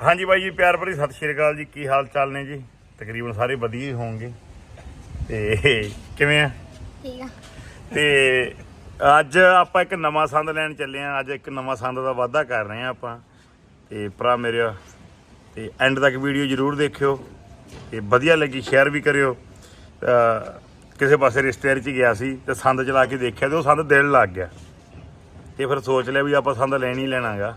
ਹਾਂਜੀ ਬਾਈ ਜੀ ਪਿਆਰ ਭਰੀ ਸਤਿ ਸ਼੍ਰੀ ਅਕਾਲ ਜੀ। ਕੀ ਹਾਲ ਚਾਲ ਨੇ ਜੀ? ਤਕਰੀਬਨ ਸਾਰੇ ਵਧੀਆ ਹੀ ਹੋਣਗੇ। ਤੇ ਕਿਵੇਂ ਆ? ਠੀਕ ਆ। ਤੇ ਅੱਜ ਆਪਾਂ ਇੱਕ ਨਵਾਂ ਸੰਦ ਲੈਣ ਚੱਲੇ ਆ। ਅੱਜ ਇੱਕ ਨਵਾਂ ਸੰਦ ਦਾ ਵਾਅਦਾ ਕਰ ਰਹੇ ਆ ਆਪਾਂ। ਤੇ ਭਰਾ ਮੇਰੇ ਤੇ ਐਂਡ ਤੱਕ ਵੀਡੀਓ ਜਰੂਰ ਦੇਖਿਓ। ਤੇ ਵਧੀਆ ਲੱਗੀ ਸ਼ੇਅਰ ਵੀ ਕਰਿਓ। ਕਿਸੇ ਪਾਸੇ ਰਿਸ਼ਤੇਦਾਰੀ ਚ ਗਿਆ ਸੀ ਤੇ ਸੰਦ ਚਲਾ ਕੇ ਦੇਖਿਆ ਤੇ ਉਹ ਸੰਦ ਦਿਲ ਲੱਗ ਗਿਆ। ਤੇ ਫਿਰ ਸੋਚ ਲਿਆ ਵੀ ਆਪਾਂ ਸੰਦ ਲੈਣ ਹੀ ਲੈਣਾਗਾ।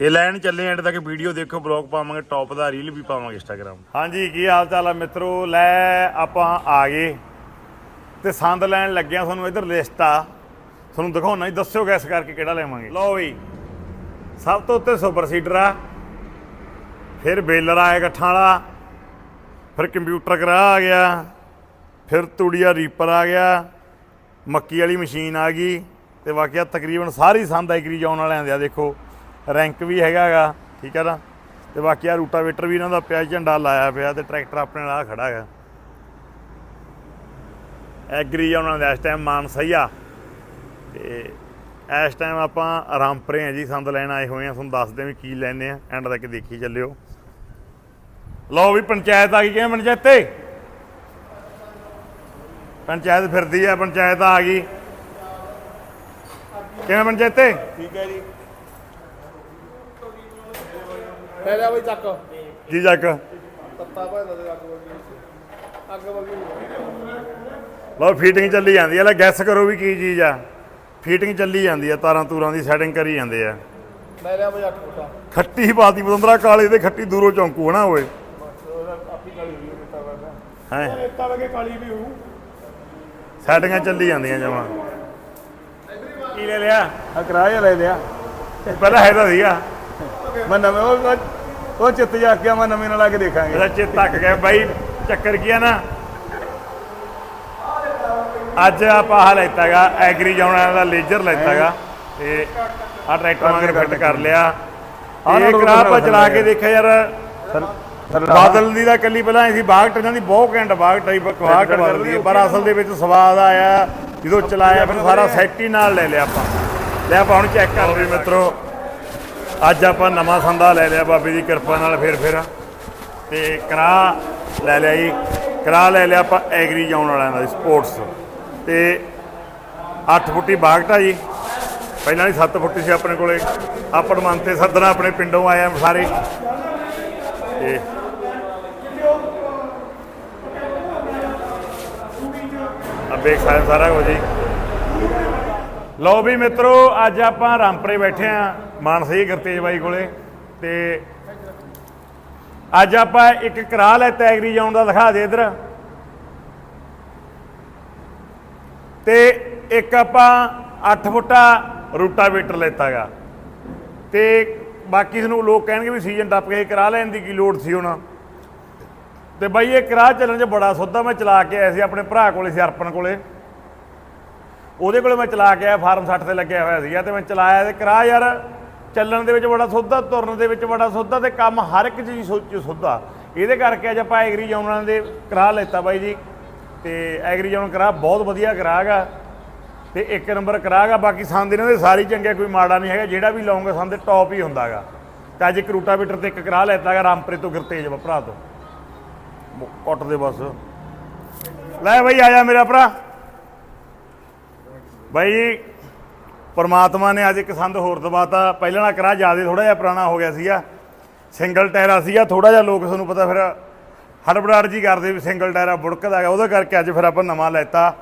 ਤੇ ਲੈਣ ਚੱਲੇ ਐਂਡ ਤੱਕ ਵੀਡੀਓ ਦੇਖੋ ਬਲੌਗ ਪਾਵਾਂਗੇ ਟੌਪ ਦਾ ਰੀਲ ਵੀ ਪਾਵਾਂਗੇ ਇੰਸਟਾਗ੍ਰਾਮ ਹਾਂਜੀ ਕੀ ਹਾਲ ਚਾਲ ਆ ਮਿੱਤਰੋ? ਲੈ ਆਪਾਂ ਆ ਗਏ ਤੇ ਸੰਦ ਲੈਣ ਲੱਗਿਆ ਤੁਹਾਨੂੰ ਇਧਰ ਲਿਸਟ ਆ। ਤੁਹਾਨੂੰ ਦਿਖਾਉਣਾ ਹੀ ਦੱਸਿਓ ਗੈਸ ਕਰਕੇ ਕਿਹੜਾ ਲੈਵਾਂਗੇ। ਲਓ ਵੀ। ਸਭ ਤੋਂ ਉੱਤੇ ਸੁਪਰ ਸੀਡਰ ਆ ਫਿਰ ਬੇਲਰ ਆਇਆ ਇਕੱਠਾਂ ਵਾਲਾ ਫਿਰ ਕੰਪਿਊਟਰ ਕਰਾ ਆ ਗਿਆ ਫਿਰ ਤੂੜੀਆ ਰੀਪਰ ਆ ਗਿਆ ਮੱਕੀ ਵਾਲੀ ਮਸ਼ੀਨ ਆ ਗਈ ਤੇ ਬਾਕੀ ਤਕਰੀਬਨ ਸਾਰੀ ਸੰਦ ਐਗਰੀ ਜਾਉਣ ਵਾਲਿਆਂ ਦੇ ਆ ਦੇਖੋ। ਰੈਂਕ ਵੀ ਹੈਗਾਗਾ, ਠੀਕ ਹੈ ਨਾ? ਤੇ ਬਾਕੀ ਆ ਰੂਟਾਵੇਟਰ ਵੀ ਇਹਨਾਂ ਦਾ ਪਿਆ, ਝੰਡਾ ਲਾਇਆ ਪਿਆ ਤੇ ਟਰੈਕਟਰ ਆਪਣੇ ਨਾਲ ਖੜਾ ਹੈਗਾ। ਐਗਰੀ ਆ ਉਹਨਾਂ ਦਾ ਇਸ ਟਾਈਮ ਮਾਨ ਸਹੀ ਆ ਤੇ ਇਸ ਟਾਈਮ ਆਪਾਂ ਰਾਮਪਰੇ ਆ ਜੀ, ਸੰਦ ਲੈਣ ਆਏ ਹੋਏ ਆ, ਤੁਹਾਨੂੰ ਦੱਸਦੇ ਵੀ ਕੀ ਲੈਣੇ ਆ ਐਂਡ ਤੱਕ ਦੇਖੀ ਚੱਲਿਓ। ਲਓ ਵੀ ਪੰਚਾਇਤ ਆ ਗਈ ਕਿਵੇਂ ਪੰਚਾਇਤੇ? ਪੰਚਾਇਤ ਫਿਰਦੀ ਆ, ਪੰਚਾਇਤ ਆ ਗਈ। ਕਿਵੇਂ ਪੰਚਾਇਤੇ? ਠੀਕ ਹੈ ਜੀ। ਲੈ ਲਿਆ ਬਈ ਚੱਕ। ਜੀ ਜੱਕ ਤੱਤਾ ਭਾਂਦਾ ਦੇ ਅੱਗ ਵਗੀ ਅੱਗ ਵਗੀ ਲਓ ਫੀਟਿੰਗ ਚੱਲੀ ਜਾਂਦੀ ਆ। ਲੈ ਗੈਸ ਕਰੋ ਵੀ ਕੀ ਚੀਜ਼ ਆ। ਫੀਟਿੰਗ ਚੱਲੀ ਜਾਂਦੀ ਆ। ਤਾਰਾਂ ਤੂਰਾਂ ਦੀ ਸੈਟਿੰਗ ਕਰੀ ਜਾਂਦੇ ਆ। ਲੈ ਲਿਆ ਬਈ 8 ਫੁੱਟਾ। ਖੱਟੀ ਪਾਤੀ ਬਦੰਦਰਾ ਕਾਲੇ ਤੇ ਖੱਟੀ ਦੂਰੋਂ ਚੌਂਕੂ ਹਨਾ ਓਏ। ਆਪੀ ਕਾਲੀ ਹੋਈ ਰੇਤਾ ਵਗਾ ਹੈ। ਰੇਤਾ ਵਗੇ ਕਾਲੀ ਵੀ ਹੋਊ। ਸੈਟਿੰਗਾਂ ਚੱਲੀ ਜਾਂਦੀਆਂ ਜਮਾ। ਕੀ ਲੈ ਲਿਆ? ਆ ਕਿਰਾਇਆ ਲੈ ਲਿਆ। ਪਹਿਲਾਂ ਹੈ ਤਾਂ ਸੀਗਾ। ਮੈਂ ਨਵੇਂ ਉਹ ਉਹ ਚਿੱਤ ਜਾ ਕੇ ਮੈਂ ਨਵੇਂ ਨਾਲ ਆ ਕੇ ਦੇਖਾਂਗੇ। ਇਹਦਾ ਚਿੱਤ ਤੱਕ ਗਿਆ। ਬਾਈ ਚੱਕਰ ਕੀ ਆ ਨਾ? ਅੱਜ ਆਪਾਂ ਆਹ ਲੈਤਾਗਾ ਐਗਰੀ ਜਾਉਣਾ ਦਾ ਲੇਜਰ ਲੈਤਾਗਾ। ਤੇ ਆ ਟਰੈਕਟਰ ਵਾਂਗ ਫਿੱਟ ਕਰ ਲਿਆ। ਇਹ ਕਰਾ ਆਪਾਂ ਚਲਾ ਕੇ ਦੇਖਿਆ ਯਾਰ। ਬਾਦਲ ਦੀ ਦਾ ਕੱਲੀ ਪਹਿਲਾਂ ਐ ਸੀ ਬਾਗ ਟਨਾਂ ਦੀ ਬਹੁਤ ਘੈਂਟ ਬਾਗ ਟਾਈਪ ਬਾਗ ਬਦਲਦੀ ਪਰ ਅਸਲ ਦੇ ਵਿੱਚ ਸਵਾਦ ਆਇਆ। ਜਦੋਂ ਚਲਾਇਆ ਫਿਰ ਸਾਰਾ ਸੈਟ ਹੀ ਨਾਲ ਲੈ ਲਿਆ ਆਪਾਂ। ਲੈ ਆਪਾਂ ਹੁਣ ਚੈੱਕ ਕਰ ਲਈ ਮਿੱਤਰੋ। ਅੱਜ ਆਪਾਂ ਨਵਾਂ ਸੰਦਾ ਲੈ ਲਿਆ ਬਾਬੇ ਦੀ ਕਿਰਪਾ ਨਾਲ ਫਿਰ ਫਿਰ। ਤੇ ਕਰਾ ਲੈ ਲਿਆ ਜੀ। ਕਰਾ ਲੈ ਲਿਆ ਆਪਾਂ ਐਗਰੀ ਜਾਉਣ ਵਾਲਿਆਂ ਦਾ ਸਪੋਰਟਸ। ਤੇ 8 ਫੁੱਟੀ ਬਾਗਟਾ ਜੀ। ਪਹਿਲਾਂ ਹੀ 7 ਫੁੱਟੀ ਸੀ ਆਪਣੇ ਕੋਲੇ। ਆਪਣ ਮਨ ਤੇ ਸੱਦਣਾ ਆਪਣੇ ਪਿੰਡੋਂ ਆਏ ਆ ਸਾਰੇ। ਤੇ ਅਬੇ ਸਾਰੇ ਸਾਰਾ ਕੁਝ ਜੀ। ਲਓ ਵੀ ਮਿੱਤਰੋ, ਅੱਜ ਆਪਾਂ ਰਾਮਪਰੇ ਬੈਠੇ ਆ। ਮਾਨਸੀ ਗੁਰਤੇਜ ਬਾਈ ਕੋਲੇ। ਤੇ ਅੱਜ ਆਪਾਂ ਇੱਕ ਕਰਾ ਲੈਤਾ ਐਗਰੀ ਜਾਉਣ ਦਾ ਦਿਖਾ ਦੇ ਇਧਰ। ਤੇ ਇੱਕ ਆਪਾਂ 8 ਫੁੱਟਾ ਰੂਟਾਵੇਟਰ ਲੈਤਾਗਾ। ਤੇ ਬਾਕੀ ਨੂੰ ਲੋਕ ਕਹਿਣਗੇ ਵੀ ਸੀਜ਼ਨ ਟੱਪ ਕੇ ਕਰਾ ਲੈਣ ਦੀ ਕੀ ਲੋੜ ਸੀ ਹੁਣ। ਤੇ ਬਾਈ, ਇਹ ਕਰਾ ਚੱਲਣ 'ਚ ਬੜਾ ਸੌਦਾ ਮੈਂ ਚਲਾ ਕੇ ਆਇਆ ਸੀ ਆਪਣੇ ਭਰਾ ਕੋਲੇ, ਸੀ ਅਰਪਣ ਕੋਲੇ। ਉਹਦੇ ਕੋਲੇ ਮੈਂ ਚਲਾ ਕੇ ਆਇਆ, ਫਾਰਮ 60 ਤੇ ਲੱਗਿਆ ਹੋਇਆ ਸੀਗਾ ਤੇ ਮੈਂ ਚਲਾਇਆ ਤੇ ਕਰਾ ਯਾਰ ਚੱਲਣ ਦੇ ਵਿੱਚ ਬੜਾ ਸੌਦਾ, ਤੁਰਨ ਦੇ ਵਿੱਚ ਬੜਾ ਸੌਦਾ ਤੇ ਕੰਮ ਹਰ ਇੱਕ ਚੀਜ਼ ਸੋਚ ਸੌਦਾ। ਇਹਦੇ ਕਰਕੇ ਅੱਜ ਆਪਾਂ ਐਗਰੀ ਜਾਉਣਾਂ ਦੇ ਕਰਾ ਲੈਤਾ ਬਾਈ ਜੀ। ਤੇ ਐਗਰੀ ਜਾਉਣ ਕਰਾ ਬਹੁਤ ਵਧੀਆ ਕਰਾਗਾ ਤੇ ਇੱਕ ਨੰਬਰ ਕਰਾਗਾ ਬਾਕੀ ਸੰਦ ਇਹਨਾਂ ਦੇ ਸਾਰੇ ਹੀ ਚੰਗੇ ਕੋਈ ਮਾੜਾ ਨਹੀਂ ਹੈਗਾ, ਜਿਹੜਾ ਵੀ ਲਾਉਂਗਾ ਸੰਦ ਟੌਪ ਹੀ ਹੁੰਦਾਗਾ ਤੇ ਅੱਜ ਇੱਕ ਰੂਟਾਵੀਟਰ ਤੇ ਇੱਕ ਕਰਾ ਲੈਤਾਗਾ ਰਾਮਪੁਰੇ ਤੋਂ ਗੁਰਤੇਜ ਭਰਾ ਤੋਂ। ਕੁੱਟ ਦੇ ਬਸ। ਲੈ ਬਈ, ਆ ਜਾ ਮੇਰਾ ਭਰਾ। ਬਾਈ ਪਰਮਾਤਮਾ ਨੇ ਅੱਜ ਇੱਕ ਸੰਦ ਹੋਰ ਦਵਾਤਾ। ਪਹਿਲਾਂ ਨਾ ਕਰਾ ਜ਼ਿਆਦਾ ਥੋੜਾ ਜਿਹਾ ਪੁਰਾਣਾ ਹੋ ਗਿਆ ਸੀਗਾ। ਸਿੰਗਲ ਟਾਇਰਾ ਸੀਗਾ ਥੋੜਾ ਜਿਹਾ ਲੋਕ ਤੁਹਾਨੂੰ ਪਤਾ ਫਿਰ ਹੜਬੜਾੜ ਜੀ ਕਰਦੇ ਵੀ ਸਿੰਗਲ ਟਾਇਰਾ ਬੁੜਕਦਾ ਹੈਗਾ। ਉਹਦੇ ਕਰਕੇ ਅੱਜ ਫਿਰ ਆਪਾਂ ਨਵਾਂ ਲੈਤਾ।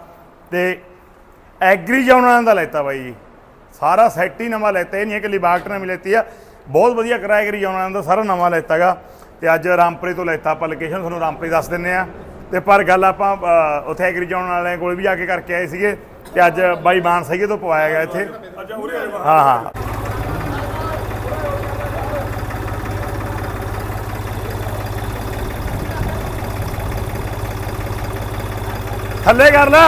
ਤੇ ਐਗਰੀ ਜਾਉਣਾ ਦਾ ਲੈਤਾ ਬਾਈ ਜੀ। ਸਾਰਾ ਸੈੱਟ ਹੀ ਨਵਾਂ ਲੈਤਾ। ਇਹ ਨਹੀਂ ਹੈ ਕਿ ਲਿਬਾਕਟ ਨੇ ਲੈਤੀ ਆ। ਬਹੁਤ ਵਧੀਆ ਕਿਰਾਇਆ ਐਗਰੀ ਜਾਉਣਾ ਦਾ ਸਾਰਾ ਨਵਾਂ ਲੈਤਾਗਾ ਤੇ ਅੱਜ ਰਾਮਪੁਰੇ ਤੋਂ ਲੈਤਾ ਆਪਾਂ ਲੋਕੇਸ਼ਨ ਤੁਹਾਨੂੰ ਰਾਮਪੁਰੇ ਦੱਸ ਦਿੰਨੇ ਆ। ਤੇ ਪਰ ਗੱਲ ਆਪਾਂ ਉੱਥੇ ਐਗਰੀ ਜਾਉਣ ਵਾਲਿਆਂ ਕੋਲ ਵੀ ਜਾ ਕੇ ਕਰਕੇ ਆਏ ਸੀਗੇ। ਤੇ ਅੱਜ ਬਾਈ ਮਾਨ ਸਹੀਏ ਤੋਂ ਪਵਾਇਆ ਗਿਆ ਇੱਥੇ। ਹਾਂ ਹਾਂ। ਥੱਲੇ ਕਰ ਲੈ।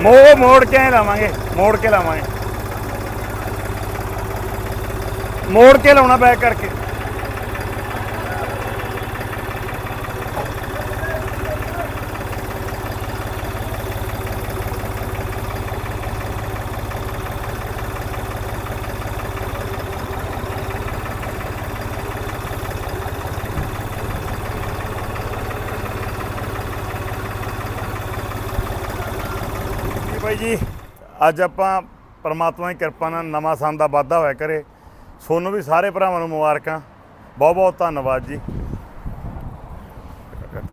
ਮੋੜ ਮੋੜ ਕੇ ਲਾਵਾਂਗੇ ਮੋੜ ਕੇ ਲਾਵਾਂਗੇ। ਮੋੜ ਕੇ ਲਾਉਣਾ ਬੈਕ ਕਰਕੇ। ਬਾਈ ਜੀ, ਅੱਜ ਆਪਾਂ ਪਰਮਾਤਮਾ ਦੀ ਕਿਰਪਾ ਨਾਲ ਨਵਾਂ ਸੰਨ ਦਾ ਵਾਧਾ ਹੋਇਆ ਕਰੇ। ਸੋਨੂੰ ਵੀ ਸਾਰੇ ਭਰਾਵਾਂ ਨੂੰ ਮੁਬਾਰਕਾਂ। ਬਹੁਤ ਬਹੁਤ ਧੰਨਵਾਦ ਜੀ।